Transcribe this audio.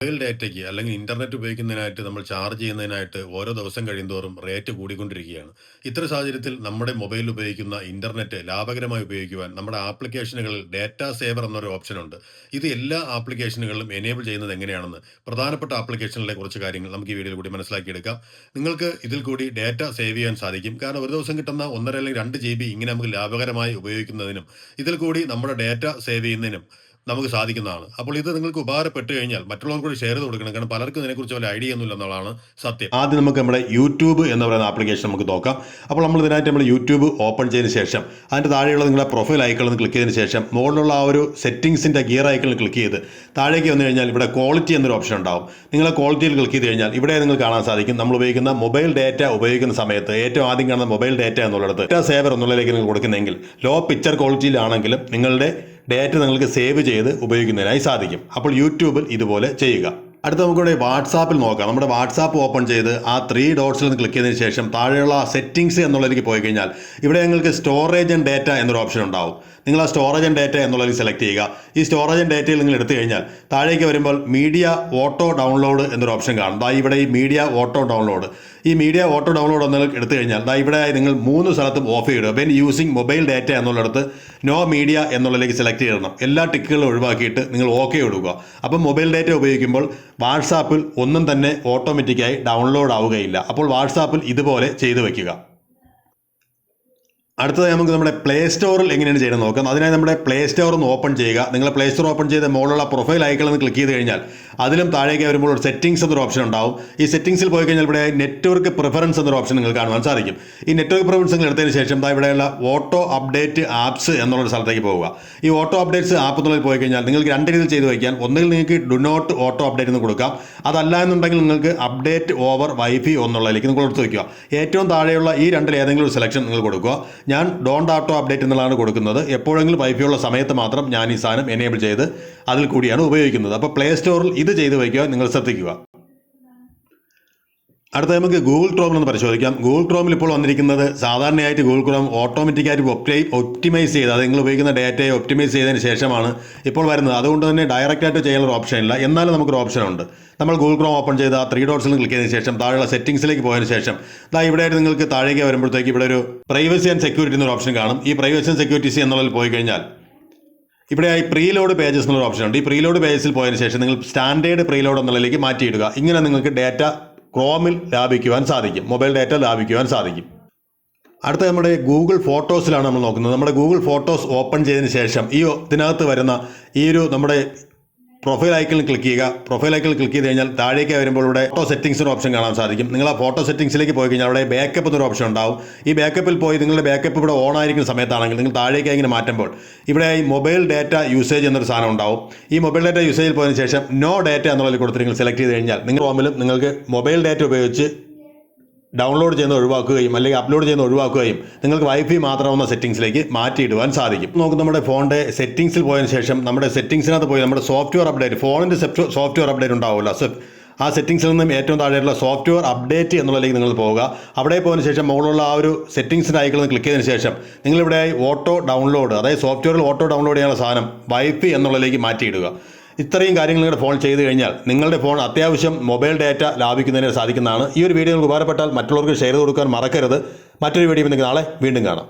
Mobile ഡാറ്റയ്ക്ക് അല്ലെങ്കിൽ internet ഉപയോഗിക്കുന്നതിനായിട്ട് നമ്മൾ ചാർജ് ചെയ്യുന്നതിനായിട്ട് ഓരോ ദിവസം കഴിയുന്തോറും റേറ്റ് കൂടിക്കൊണ്ടിരിക്കുകയാണ്. ഇത്തരം സാഹചര്യത്തിൽ നമ്മുടെ മൊബൈൽ ഉപയോഗിക്കുന്ന ഇന്റർനെറ്റ് ലാഭകരമായി ഉപയോഗിക്കുവാൻ നമ്മുടെ ആപ്ലിക്കേഷനുകളിൽ ഡാറ്റ സേവർ എന്നൊരു ഓപ്ഷൻ ഉണ്ട്. ഇത് എല്ലാ ആപ്ലിക്കേഷനുകളിലും എനേബിൾ ചെയ്യുന്നത് എങ്ങനെയാണെന്ന് പ്രധാനപ്പെട്ട ആപ്ലിക്കേഷനിലെ കുറച്ച് കാര്യങ്ങൾ നമുക്ക് ഈ വീഡിയോയിൽ കൂടി മനസ്സിലാക്കിയെടുക്കാം. നിങ്ങൾക്ക് ഇതിൽ കൂടി ഡാറ്റ സേവ് ചെയ്യാൻ സാധിക്കും. കാരണം ഒരു ദിവസം കിട്ടുന്ന ഒന്നര അല്ലെങ്കിൽ രണ്ട് ജി ബി ഇങ്ങനെ നമുക്ക് ലാഭകരമായി ഉപയോഗിക്കുന്നതിനും ഇതിൽ കൂടി നമ്മുടെ ഡാറ്റ സേവ് ചെയ്യുന്നതിനും നമുക്ക് സാധിക്കുന്നതാണ്. അപ്പോൾ ഇത് നിങ്ങൾക്ക് ഉപകാരപ്പെട്ട് കഴിഞ്ഞാൽ മറ്റുള്ളവർ കൂടി ഷെയർ ചെയ്ത് കൊടുക്കണം. കാരണം പലർക്കും ഇതിനെക്കുറിച്ച് വലിയ ഐഡിയ ഒന്നുമില്ല സത്യം. ആദ്യം നമുക്ക് നമ്മുടെ യൂട്യൂബ് എന്ന് പറയുന്ന ആപ്ലിക്കേഷൻ നമുക്ക് നോക്കാം. അപ്പോൾ നമ്മൾ ഇതിനായിട്ട് നമ്മൾ യൂട്യൂബ് ഓപ്പൺ ചെയ്തതിന് ശേഷം അതിന്റെ താഴെയുള്ള നിങ്ങളുടെ പ്രൊഫൈൽ ഐക്കണിൽ ക്ലിക്ക് ചെയ്തതിന് ശേഷം മുകളിലുള്ള ആ ഒരു സെറ്റിംഗ്സിന്റെ ഗിയർ ഐക്കണിൽ ക്ലിക്ക് ചെയ്ത് താഴേക്ക് വന്നു കഴിഞ്ഞാൽ ഇവിടെ ക്വാളിറ്റി എന്നൊരു ഓപ്ഷൻ ഉണ്ടാവും. നിങ്ങൾ ക്വാളിറ്റിയിൽ ക്ലിക്ക് ചെയ്ത് കഴിഞ്ഞാൽ ഇവിടെ നിങ്ങൾ കാണാൻ സാധിക്കും. നമ്മൾ ഉപയോഗിക്കുന്ന മൊബൈൽ ഡാറ്റ ഉപയോഗിക്കുന്ന സമയത്ത് ഏറ്റവും ആദ്യം കാണുന്ന മൊബൈൽ ഡാറ്റ എന്നുള്ളിടത്ത് ഡാറ്റ സേവർ എന്നുള്ളതിലേക്ക് നിങ്ങൾ കൊടുക്കുന്നെങ്കിൽ ലോ പിക്ചർ ക്വാളിറ്റിയിലാണെങ്കിലും നിങ്ങളുടെ ഡാറ്റ നിങ്ങൾക്ക് സേവ് ചെയ്ത് ഉപയോഗിക്കുന്നതിനായി സാധിക്കും. അപ്പോൾ യൂട്യൂബിൽ ഇതുപോലെ ചെയ്യുക. അടുത്ത നമുക്കിവിടെ വാട്സാപ്പിൽ നോക്കാം. നമ്മുടെ വാട്സാപ്പ് ഓപ്പൺ ചെയ്ത് ആ ത്രീ ഡോട്ട്സിൽ നിന്ന് ക്ലിക്ക് ചെയ്തതിന് ശേഷം താഴെയുള്ള സെറ്റിംഗ്സ് എന്നുള്ളതിലേക്ക് പോയി കഴിഞ്ഞാൽ ഇവിടെ നിങ്ങൾക്ക് സ്റ്റോറേജ് ആൻഡ് ഡേറ്റ എന്നൊരു ഓപ്ഷൻ ഉണ്ടാവും. നിങ്ങൾ ആ സ്റ്റോറേജ് ആൻഡ് ഡേറ്റ എന്നുള്ളതിൽ സെലക്ട് ചെയ്യുക. ഈ സ്റ്റോറേജ് ആൻഡ് ഡേറ്റയിൽ നിങ്ങൾ എടുത്തു കഴിഞ്ഞാൽ താഴേക്ക് വരുമ്പോൾ മീഡിയ ഓട്ടോ ഡൗൺലോഡ് എന്നൊരു ഓപ്ഷൻ കാണും. അതായത് ഇവിടെ ഈ മീഡിയ ഓട്ടോ ഡൗൺലോഡ് ഈ മീഡിയ ഓട്ടോ ഡൗൺലോഡ് ഒന്നും എടുത്തു കഴിഞ്ഞാൽ ദാ ഇവിടെ നിങ്ങൾ മൂന്ന് സ്ഥലത്തും ഓഫ് ചെയ്യുക വെൻ യൂസിങ് മൊബൈൽ ഡാറ്റ എന്നുള്ളിടത്ത് നോ മീഡിയ എന്നുള്ളതിലേക്ക് സെലക്ട് ചെയ്യണം. എല്ലാ ടിക്കുകളും ഒഴിവാക്കിയിട്ട് നിങ്ങൾ ഓക്കെ കൊടുക്കുക. അപ്പം മൊബൈൽ ഡാറ്റ ഉപയോഗിക്കുമ്പോൾ വാട്സാപ്പിൽ ഒന്നും തന്നെ ഓട്ടോമാറ്റിക്കായി ഡൗൺലോഡ് ആവുകയില്ല. അപ്പോൾ വാട്സാപ്പിൽ ഇതുപോലെ ചെയ്തു വെക്കുക. അടുത്തതായി നമുക്ക് നമ്മുടെ പ്ലേ സ്റ്റോറിൽ എങ്ങനെയാണ് ചെയ്യുന്നത് നോക്കാം. അതിനായി നമ്മുടെ പ്ലേ സ്റ്റോർ ഒന്ന് ഓപ്പൺ ചെയ്യുക. നിങ്ങൾ പ്ലേ സ്റ്റോർ ഓപ്പൺ ചെയ്ത് മുകളിലുള്ള പ്രൊഫൈൽ നിന്ന് ക്ലിക്ക് ചെയ്ത് കഴിഞ്ഞാൽ അതിലും താഴേക്ക് വരുമ്പോൾ ഒരു സെറ്റിംഗ്സ് എന്നൊരു ഓപ്ഷൻ ഉണ്ടാവും. ഈ സെറ്റിംഗ്സിൽ പോയി കഴിഞ്ഞാൽ ഇവിടെ നെറ്റ്വർക്ക് പ്രിഫറൻസ് എന്നൊരു ഓപ്ഷൻ നിങ്ങൾ കാണുവാൻ സാധിക്കും. ഈ നെറ്റ്വർക്ക് പ്രിഫറൻസ് നിങ്ങൾ എടുത്തതിന് ശേഷം ഇവിടെയുള്ള ഓട്ടോ അപ്ഡേറ്റ് ആപ്സ് എന്നുള്ളൊരു സ്ഥലത്തേക്ക് പോവുക. ഈ ഓട്ടോ അപ്ഡേറ്റ്സ് ആപ്പ് എന്നുള്ളത് പോയി കഴിഞ്ഞാൽ നിങ്ങൾക്ക് രണ്ട് രീതിയിൽ ചെയ്ത് വയ്ക്കാൻ ഒന്നുകിൽ നിങ്ങൾക്ക് ഡു നോട്ട് ഓട്ടോ അപ്ഡേറ്റ് എന്ന് കൊടുക്കാം. അതല്ല എന്നുണ്ടെങ്കിൽ നിങ്ങൾക്ക് അപ്ഡേറ്റ് ഓവർ വൈഫി എന്നുള്ളതിലേക്ക് നിങ്ങൾ കൊടുത്ത് വയ്ക്കുക. ഏറ്റവും താഴെയുള്ള ഈ രണ്ടിൽ ഏതെങ്കിലും ഒരു സെലക്ഷൻ നിങ്ങൾ കൊടുക്കുക. ഞാൻ ഡോണ്ട് ആട്ടോ അപ്ഡേറ്റ് എന്നുള്ളതാണ് കൊടുക്കുന്നത്. എപ്പോഴെങ്കിലും വൈഫൈ ഉള്ള സമയത്ത് മാത്രം ഞാൻ ഈ സാധനം എനേബിൾ ചെയ്ത് അതിൽ കൂടിയാണ് ഉപയോഗിക്കുന്നത്. അപ്പോൾ പ്ലേ സ്റ്റോറിൽ ഇത് ചെയ്ത് വയ്ക്കുക. നിങ്ങൾ ശ്രദ്ധിക്കുക. അടുത്ത നമുക്ക് ഗൂഗിൾ ക്രോമിൽ ഒന്ന് പരിശോധിക്കാം. ഗൂഗിൾ ക്രോമിൽ ഇപ്പോൾ വന്നിരിക്കുന്നത് സാധാരണയായിട്ട് ഗൂഗിൾ ക്രോം ഓട്ടോമാറ്റിക്കായിട്ട് ഒപ്റ്റൈ ഒപ്റ്റിമൈസ് ചെയ്ത് അത് നിങ്ങൾ ഉപയോഗിക്കുന്ന ഡാറ്റയെ ഒപ്റ്റിമൈസ് ചെയ്തതിന് ശേഷമാണ് ഇപ്പോൾ വരുന്നത്. അതുകൊണ്ട് തന്നെ ഡയറക്റ്റായിട്ട് ഒരു ഓപ്ഷൻ ഇല്ല. എന്നാലും നമുക്കൊരു ഓപ്ഷൻ ഉണ്ട്. നമ്മൾ ഗൂഗിൾ ക്രോം ഓപ്പൺ ചെയ്ത് ആ ത്രീ ഡോട്ട്സിൽ ക്ലിക്ക് ചെയ്തതിന് ശേഷം താഴെയുള്ള സെറ്റിംഗ്സിലേക്ക് പോയതിന് ശേഷം ദാ ഇവിടെയായിട്ട് നിങ്ങൾക്ക് താഴേക്ക് വരുമ്പോഴത്തേക്ക് ഇവിടെ ഒരു പ്രൈവസി ആൻഡ് സെക്യൂരിറ്റി എന്നൊരു ഓപ്ഷൻ കാണും. ഈ പ്രൈവസി ആൻഡ് സെക്യൂരിറ്റീസ് എന്നുള്ളതിൽ പോയി കഴിഞ്ഞാൽ ഇവിടെ ഈ പ്രീലോഡ് പേജസ് എന്നൊരു ഓപ്ഷൻ ഉണ്ട്. ഈ പ്രീലോഡ് പേജസിൽ പോയതിന് ശേഷം നിങ്ങൾ സ്റ്റാൻഡേർഡ് പ്രീലോഡ് എന്നുള്ളതിലേക്ക് മാറ്റിയിടുക. ഇങ്ങനെ നിങ്ങൾക്ക് ഡാറ്റ ക്രോമിൽ ലാഭിക്കുവാൻ സാധിക്കും. മൊബൈൽ ഡാറ്റ ലാഭിക്കുവാൻ സാധിക്കും. അടുത്ത നമ്മുടെ ഗൂഗിൾ ഫോട്ടോസിലാണ് നമ്മൾ നോക്കുന്നത്. നമ്മുടെ ഗൂഗിൾ ഫോട്ടോസ് ഓപ്പൺ ചെയ്തതിന് ശേഷം ഈ ഇതിനകത്ത് വരുന്ന ഈ ഒരു നമ്മുടെ പ്രൊഫൈൽ ഐക്കണിൽ ക്ലിക്ക് ചെയ്യുക. പ്രൊഫൈൽ ഐക്കണിൽ ക്ലിക്ക് ചെയ്ത് കഴിഞ്ഞാൽ താഴേക്ക് വരുമ്പോൾ ഇവിടെ ഫോട്ടോ സെറ്റിംഗ്സിന് ഓപ്ഷൻ കാണാൻ സാധിക്കും. നിങ്ങൾ ആ ഫോട്ടോ സെറ്റിംഗ്സിലേക്ക് പോയി കഴിഞ്ഞാൽ അവിടെ ബാക്കപ്പ് എന്നൊരു ഓപ്ഷൻ ഉണ്ടാവും. ഈ ബാക്കപ്പിൽ പോയി നിങ്ങളുടെ ബാക്കപ്പ് ഇവിടെ ഓൺ ആയിരിക്കുന്ന സമയത്താണെങ്കിൽ നിങ്ങൾ താഴേക്ക് ഇങ്ങനെ മാറ്റുമ്പോൾ ഇവിടെ ഈ മൊബൈൽ ഡാറ്റ യൂസേജ് എന്നൊരു സാധനം ഉണ്ടാവും. ഈ മൊബൈൽ ഡാറ്റ യൂസേജിൽ പോയതിനു ശേഷം നോ ഡാറ്റ എന്നുള്ളതിൽ കൊടുത്ത് നിങ്ങൾ സെലക്ട് ചെയ്ത് കഴിഞ്ഞാൽ നിങ്ങൾ ഫോമിലും നിങ്ങൾക്ക് മൊബൈൽ ഡാറ്റ ഉപയോഗിച്ച് ഡൗൺലോഡ് ചെയ്യുന്ന ഒഴിവാക്കുകയും അല്ലെങ്കിൽ അപ്ലോഡ് ചെയ്യുന്ന ഒഴിവാക്കുകയും നിങ്ങൾക്ക് വൈഫൈ മാത്രമാവുന്ന സെറ്റിംഗ്സിലേക്ക് മാറ്റിയിടുവാൻ സാധിക്കും. നമുക്ക് നമ്മുടെ ഫോണിന്റെ സെറ്റിംഗ്സിൽ പോയതിനു ശേഷം നമ്മുടെ സെറ്റിംഗ്സിനകത്ത് പോയി നമ്മുടെ സോഫ്റ്റ്വെയർ അപ്ഡേറ്റ് ഫോണിന്റെ സോഫ്റ്റ്വെയർ അപ്ഡേറ്റ് ഉണ്ടാവുമല്ലോ. ആ സെറ്റിംഗ്സിൽ നിന്നും ഏറ്റവും താഴെയുള്ള സോഫ്റ്റ്വെയർ അപ്ഡേറ്റ് എന്നുള്ളതിലേക്ക് നിങ്ങൾ പോവുക. അവിടെ പോയതിനു ശേഷം മുകളിലുള്ള ആ ഒരു സെറ്റിംഗ്സിന്റെ ഐക്കണിൽ ക്ലിക്ക് ചെയ്തതിന് ശേഷം നിങ്ങളിവിടെ ഓട്ടോ ഡൗൺലോഡ് അതായത് സോഫ്റ്റ്വെയറിൽ ഓട്ടോ ഡൗൺലോഡ് ചെയ്യാനുള്ള സാധനം വൈഫൈ എന്നുള്ളതിലേക്ക് മാറ്റിയിടുക. ഇത്രയും കാര്യങ്ങൾ നിങ്ങളുടെ ഫോൺ ചെയ്ത് കഴിഞ്ഞാൽ നിങ്ങളുടെ ഫോൺ അത്യാവശ്യം മൊബൈൽ ഡാറ്റ ലാഭിക്കുന്നതിന് സാധിക്കുന്നതാണ്. ഈ ഒരു വീഡിയോ നിങ്ങൾക്ക് ഉപകാരപ്പെട്ടാൽ മറ്റുള്ളവർക്ക് ഷെയർ കൊടുക്കാൻ മറക്കരുത്. മറ്റൊരു വീഡിയോ നിങ്ങൾക്ക് നാളെ വീണ്ടും കാണാം.